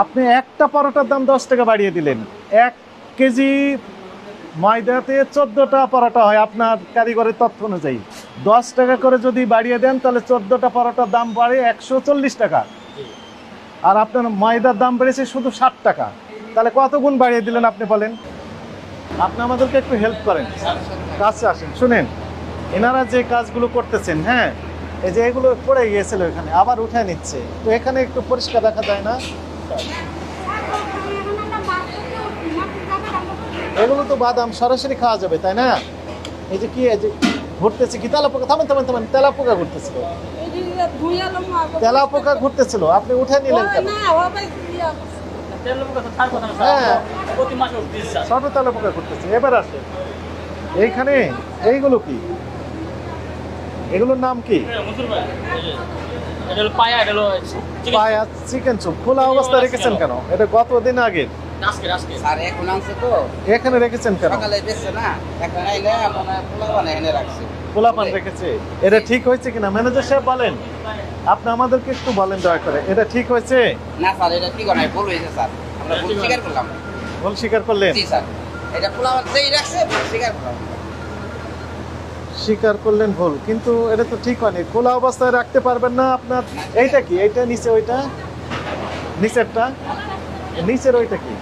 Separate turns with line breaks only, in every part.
আপনি একটা পরোটার দাম দশ টাকা বাড়িয়ে দিলেন। এক কেজি ময়দাতে চোদ্দোটা পরোটা হয়, আপনার কারিগরের তথ্য অনুযায়ী। দশ টাকা করে যদি বাড়িয়ে দেন, তাহলে চোদ্দোটা পরোটার দাম বাড়ে একশো চল্লিশ টাকা। আর আপনার ময়দার দাম বেড়েছে শুধু ষাট টাকা। তাহলে কত গুণ বাড়িয়ে দিলেন আপনি বলেন? আপনি আমাদেরকে একটু হেল্প করেন। কাছে আসেন, শুনেন। এনারা যে কাজগুলো করতেছেন হ্যাঁ? এই যে এগুলো পড়ে গিয়েছিল এখানে, আবার উঠে নিচ্ছে। তো এখানে একটু পরিষ্কার দেখা যায় না? এগুলো তো বাদাম সরাসরি খাওয়া যাবে, তাই না? এই যে কি ঘুরতেছে কি? তেলা পোকা থামেন থামেন থামেন তেলা পোকা ঘুরতেছিল। তেলা পোকা ঘুরতেছিল, আপনি উঠে নিলেন হ্যাঁ। এবার এইখানে, এইগুলো কি? এগুলোর নাম কি?
পায়া এটা হলো
পায়া চিকেন চুপ। খোলা অবস্থায় রেখেছেন কেন? এটা কতদিন আগে?
আজকে আজকে
স্যার এখন আনছে তো।
এখানে রেখেছেন কেন?
সকালে বেচছে না। এখন আইলে মানে পোলা বানা এনে রাখছে।
খোলা পান রেখেছে। এটা ঠিক হয়েছে কিনা? ম্যানেজার সাহেব বলেন। আপনি আমাদেরকে একটু বলেন দয়া করে। এটা ঠিক হয়েছে?
না স্যার এটা ঠিক নয় ভুল হয়েছে স্যার। আমরা ভুল স্বীকার করলাম।
ভুল স্বীকার করলেন?
জি স্যার। এটা পোলা বানা যেই রাখছে স্বীকার করলাম।
স্বীকার করলেন ভুল কিন্তু এটা তো ঠিক হয়নি। খোলা অবস্থায় রাখতে পারবেন না আপনার। এইটা কি? এইটা নিচে ওইটা? নিচেরটা? নিচের ওইটা কি?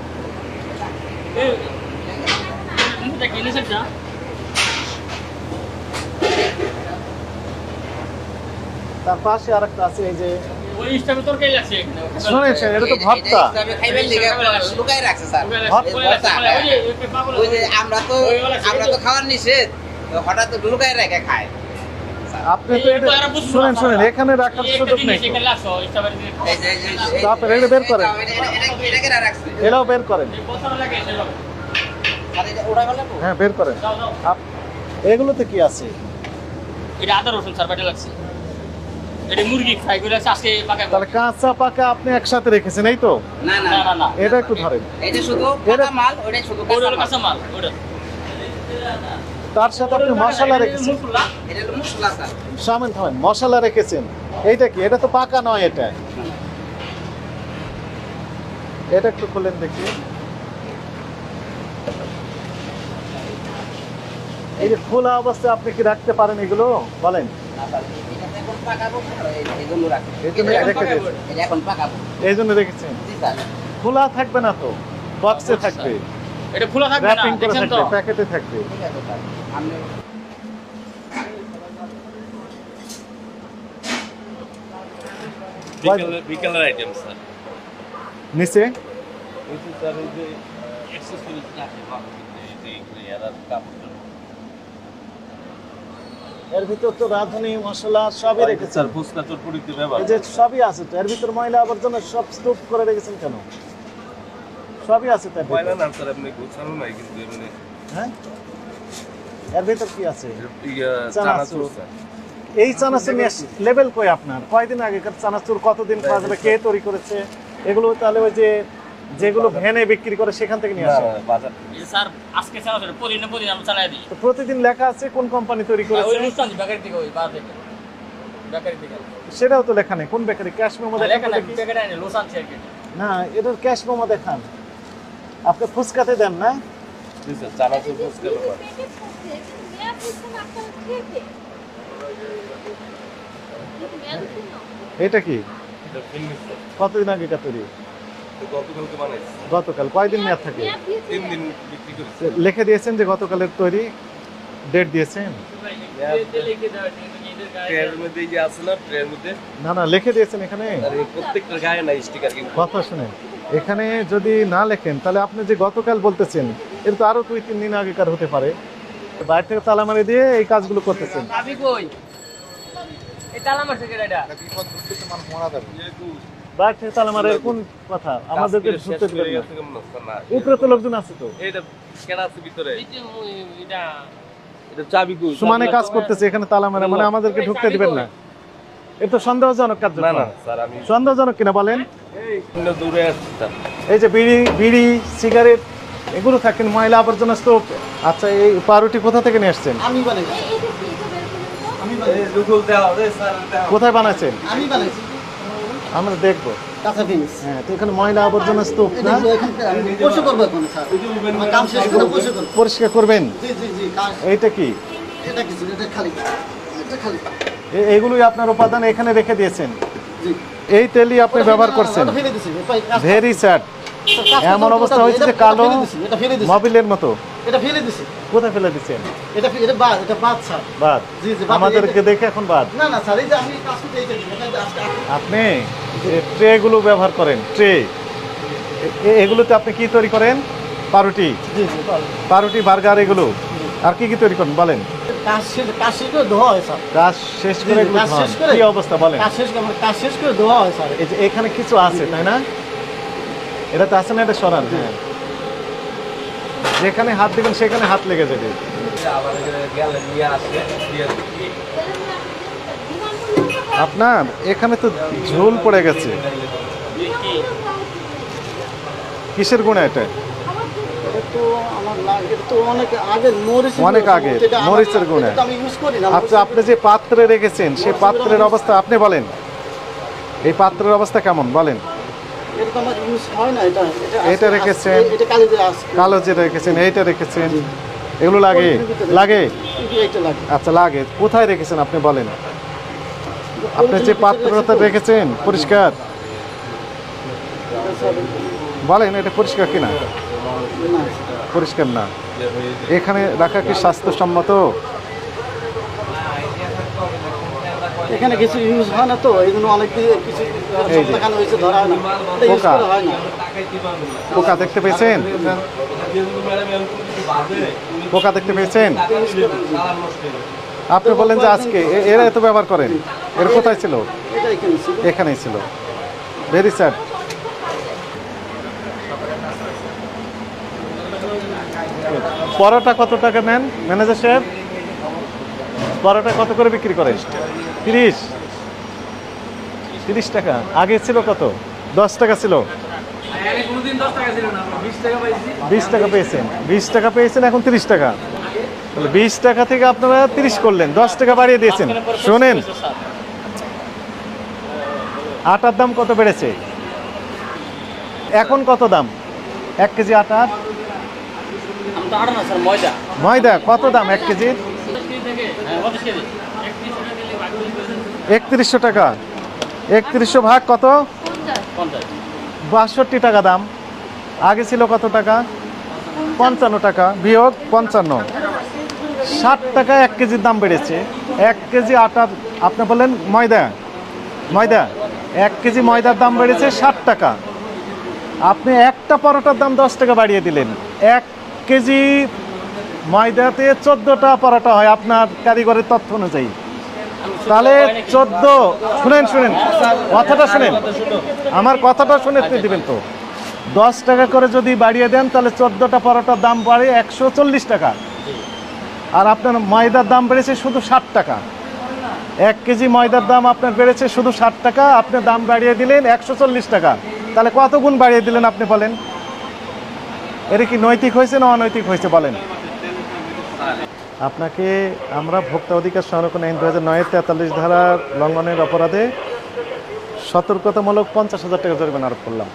তার পাশে আছে এই যে শোনেন এটা তো
আমরা তো আমরা তো খাওয়ার নিষেধ। হঠাৎ তো রেখে খায়
আপনি তো এটা শুনেন শুনেন এখানে রাখার সুযোগ নেই এটা বের করেন। এটাও বের করেন? হ্যাঁ বের করেন এগুলোতে কি আছে
এটা আদা রসুন স্যার বাটা লাগছে এটা মুরগি ফ্রাই করে আজকে পাকা
তাহলে কাঁচা পাকা আপনি একসাথে রেখেছেন এই তো
না না
না
এটা একটু ধরেন
এটা শুধু
এটা-
মাল ওটা শুধু কাঁচা
কাঁচা
মাল
মাল ওটা
তার সাথে আপনি মশলা রেখেছেন। সামেন থামেন মশলা রেখেছেন। এইটা কি? এটা তো পাকা নয় এটা। এটা একটু খুলেন দেখি। এই যে খোলা অবস্থায় আপনি কি রাখতে পারেন এগুলো? বলেন।
এই জন্য
রেখেছেন। খোলা থাকবে না তো? বক্সে থাকবে।
এটা খোলা থাকবে না তো
প্যাকেটে থাকবে
ঠিক আছে স্যার আমি
বিকেলের বিকেলের আইটেম স্যার
নিচে?
ওই স্যার ওই যে অ্যাক্সেসরিজ রাখে ভালো এই যে এরা কাপড়
এর ভিতর তো রাঁধুনি মশলা সবই রেখেছেন।
স্যার ফুচকা চটপটিতে ব্যবহার
এই যে সবই আছে তো। এর ভিতর ময়লা আবর্জনা সব স্টুপ করে রেখেছেন কেন? সবই আছে তার ভিতর।
ময়লা না স্যার আপনি গোছানো নাই কিন্তু এমনি
হ্যাঁ? এর ভিতর কি আছে? এই চানাচুর লেভেল কই আপনার? কয়দিন আগেকার চানাচুর কতদিন খাওয়া যাবে কে তৈরি করেছে? এগুলো তাহলে ওই যে যেগুলো ভ্যানে বিক্রি করে সেখান থেকে নিয়ে আসে
বাজার
স্যার আজকে আমরা চালাই দিই।
প্রতিদিন লেখা আছে কোন কোম্পানি তৈরি
ওই অনুষ্ঠান বেকারি থেকে ওই বার থেকে। বেকারি থেকে।
সেটাও তো লেখা নেই কোন বেকারি? ক্যাশ মেমো দেখান
না
দেখি।
বেকারি আনি লোসান শেয়ার
না এটার ক্যাশ মেমো দেখান। আপনি ফুচকাতে দেন না?
চানাচুর ফুচকা
এটা কি? কতদিন আগে এটা তৈরি? গতকাল কয়দিন মেয়াদ থাকে?
তিন দিন বিক্রি করেছি।
লিখে দিয়েছেন যে গতকালের তৈরি ডেট দিয়েছেন?
ট্রেনের মধ্যে যে আছে না ট্রেনের মধ্যে।
না না লিখে দিয়েছেন এখানে।
প্রত্যেকটার গায়ে নাই স্টিকার কিন্তু।
কথা শুনেন এখানে যদি না লেখেন তাহলে আপনি যে গতকাল বলতেছেন এর তো আরও দুই তিন দিন আগেকার হতে পারে। বাইরে থেকে তালা মারি দিয়ে এই কাজগুলো করতেছেন।
ভাবি কই? এই তালা মারছে কে এটা
যেহেতু
বাইরে থেকে তালা মারে কোন কথা? আমাদেরকে ঢুকতে দিবেন না।
গেছে কেমন অবস্থা? না,
উপরে তো লোকজন আছে তো।
এইটা কেনা আছে ভিতরে।
এই যে ওই- এটা
এটা চাবি কই
সমানে কাজ করতেছে এখানে তালা মারে মানে আমাদেরকে ঢুকতে দিবেন না এ তো সন্দেহজনক কাজ
না না স্যার আমি
সন্দেহজনক কিনা বলেন
দূরে আসছি
এই যে বিড়ি বিড়ি সিগারেট এগুলো থাকেন ময়লা আবর্জনা স্তূপ আচ্ছা এই পাউরুটি কোথা থেকে নিয়ে আসছেন
আমি বানাইছি
কোথায় বানাচ্ছেন
আমি বানাইছি
আমরা দেখব
কাঁচা ফিনিশ
হ্যাঁ তো এখানে ময়লা আবর্জনা স্তূপ না
পরিষ্কার করব এখন স্যার। কাম শেষ করে পরিষ্কার করব
পরিষ্কার করবেন?
জি জি জি কাজ।
এইটা কি?
এটা কিছু এটা খালি। এটা খালি।
এ- এগুলোই আপনার উপাদান এখানে রেখে দিয়েছেন।
জি।
এই তেলই আপনি ব্যবহার করছেন। ভেরি স্যাড এমন অবস্থা হয়েছে যে কালো মবিলের মতো।
এটা ফেলে দিছি।
কোথায় ফেলে দিচ্ছেন
এটা এটা বাদ এটা বাদ স্যার।
বাদ?
জি, জি,
আমাদেরকে দেখে এখন বাদ?
না না স্যার এই যে আমি কাজ করতে এইটা
আপনি ট্রে গুলো ব্যবহার করেন ট্রে এগুলোতে আপনি কি তৈরি করেন? পাউরুটি
জি জি
পাউরুটি বার্গার এগুলো? আর কি কি তৈরি করেন বলেন?
কাজ শেষ কাজ শেষ করে ধোয়া হয় স্যার।
কাজ শেষ করে
কাজ শেষ করে-
কি অবস্থা বলেন?
কাজ শেষ করে কাজ শেষ করে ধোয়া হয় স্যার।
এই যে এখানে কিছু আছে তাই না? এটা তো আছে না এটা সরান? হ্যাঁ। যেখানে হাত দেবেন, সেখানে হাত লেগে যাবে। আপনার, এখানে তো ঝোল পড়ে গেছে। কিসের গুণা এটা?
অনেক আগে মরিচের না
আপনি আপনি যে পাত্রে রেখেছেন, সেই পাত্রের অবস্থা আপনি বলেন। এই পাত্রের অবস্থা কেমন? বলেন।
এটা
রেখেছেন।
কালি দিয়ে আসছে।
কালো যে রেখেছেন এইটা রেখেছেন? এগুলো লাগে? লাগে? আচ্ছা লাগে। কোথায় রেখেছেন আপনি বলেন? আপনি যে পাত্রটা রেখেছেন? পরিষ্কার? বলেন এটা পরিষ্কার কিনা? পরিষ্কার না। এখানে রাখা কি স্বাস্থ্যসম্মত?
এখানে কিছু ইউজ হয় না তো এই জন্য অনেক কিছু
এই
হয়েছে ধরা হয় না।
পোকা।
হয় না।
পোকা দেখতে পেয়েছেন? পোকা দেখতে পেয়েছেন। আপনি বললেন যে আজকে এরা এত ব্যবহার করেন। এর কোথায় ছিল?
ছিল?
এখানেই ছিল। ভেরি স্যাড পরোটা কত টাকা নেন? ম্যানেজার সাহেব? পরোটা কত করে বিক্রি করেন? তিরিশ। তিরিশ টাকা। আগে ছিল কত? দশ টাকা ছিল। বিশ টাকা পেয়েছেন। বিশ টাকা পেয়েছেন এখন তিরিশ টাকা। তাহলে বিশ টাকা থেকে আপনারা তিরিশ করলেন দশ টাকা বাড়িয়ে দিয়েছেন। শোনেন। আটার দাম কত বেড়েছে? এখন কত দাম? এক কেজি আটার
আটা ময়দা।
কত দাম এক কেজির
কেজি।
একত্রিশশো টাকা। একত্রিশশো ভাগ কত? বাষট্টি টাকা দাম। আগে ছিল কত টাকা? পঞ্চান্ন টাকা। বিয়োগ পঞ্চান্ন। ষাট টাকা এক কেজির দাম বেড়েছে। এক কেজি আটার, আপনি বললেন ময়দা। ময়দা। এক কেজি ময়দার দাম বেড়েছে ষাট টাকা। আপনি একটা পরোটার দাম দশ টাকা বাড়িয়ে দিলেন। এক কেজি ময়দাতে চোদ্দোটা পরোটা হয় আপনার কারিগরের তথ্য অনুযায়ী। তাহলে চোদ্দ, শুনেন শুনেন, কথাটা শুনেন। আমার কথাটা শুনে দিবেন তো। দশ টাকা করে যদি বাড়িয়ে দেন, তাহলে চোদ্দোটা পরোটার দাম বাড়ে একশো চল্লিশ টাকা। আর আপনার ময়দার দাম বেড়েছে শুধু ষাট টাকা। এক কেজি ময়দার দাম আপনার বেড়েছে শুধু ষাট টাকা, আপনি দাম বাড়িয়ে দিলেন একশো চল্লিশ টাকা। তাহলে কত গুণ বাড়িয়ে দিলেন আপনি বলেন? এটা কি নৈতিক হয়েছে না অনৈতিক হয়েছে বলেন? আপনাকে আমরা ভোক্তা অধিকার সংরক্ষণ আইন দু হাজার নয় তেতাল্লিশ ধারা লঙ্ঘনের অপরাধে সতর্কতামূলক পঞ্চাশ হাজার টাকা জরিমানা আরোপ করলাম।